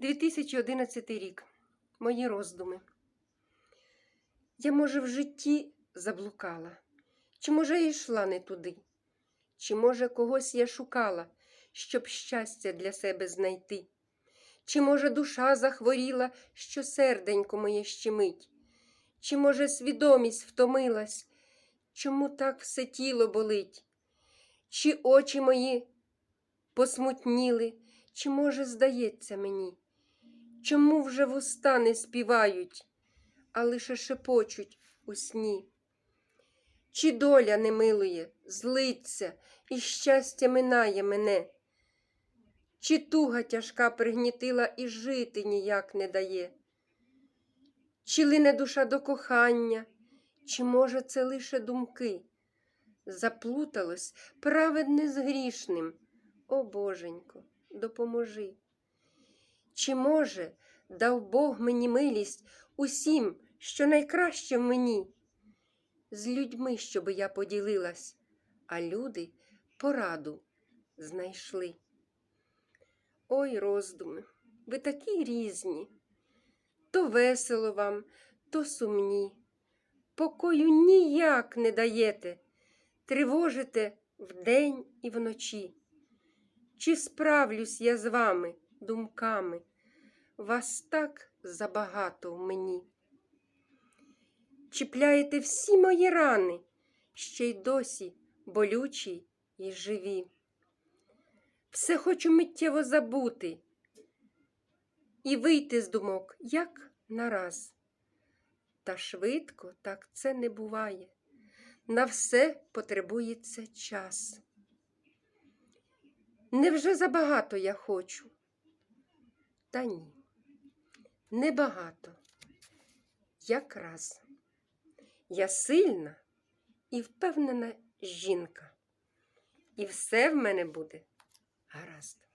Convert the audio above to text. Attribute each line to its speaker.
Speaker 1: 2011 рік. Мої роздуми. Я, може, в житті заблукала, чи, може, я йшла не туди, чи, може, когось я шукала, щоб щастя для себе знайти, чи, може, душа захворіла, що серденько моє щемить, чи, може, свідомість втомилась, чому так все тіло болить, чи очі мої посмутніли, чи, може, здається мені, чому вже вуста не співають, а лише шепочуть у сні? Чи доля не милує, злиться, і щастя минає мене? Чи туга тяжка пригнітила і жити ніяк не дає? Чи лине душа до кохання, чи, може, це лише думки? Заплуталось праведне з грішним. О Боженько, допоможи. Чи, може, дав Бог мені милість усім, що найкраще в мені? З людьми, щоби я поділилась, а люди пораду знайшли. Ой, роздуми, ви такі різні. То весело вам, то сумні. Покою ніяк не даєте, тривожите вдень і вночі. Чи справлюсь я з вами думками? Вас так забагато в мені. Чіпляєте всі мої рани, ще й досі болючі й живі. Все хочу миттєво забути і вийти з думок, як нараз. Та швидко так це не буває. На все потребується час. Невже забагато я хочу? Та ні, небагато. Якраз я сильна і впевнена жінка, і все в мене буде гаразд.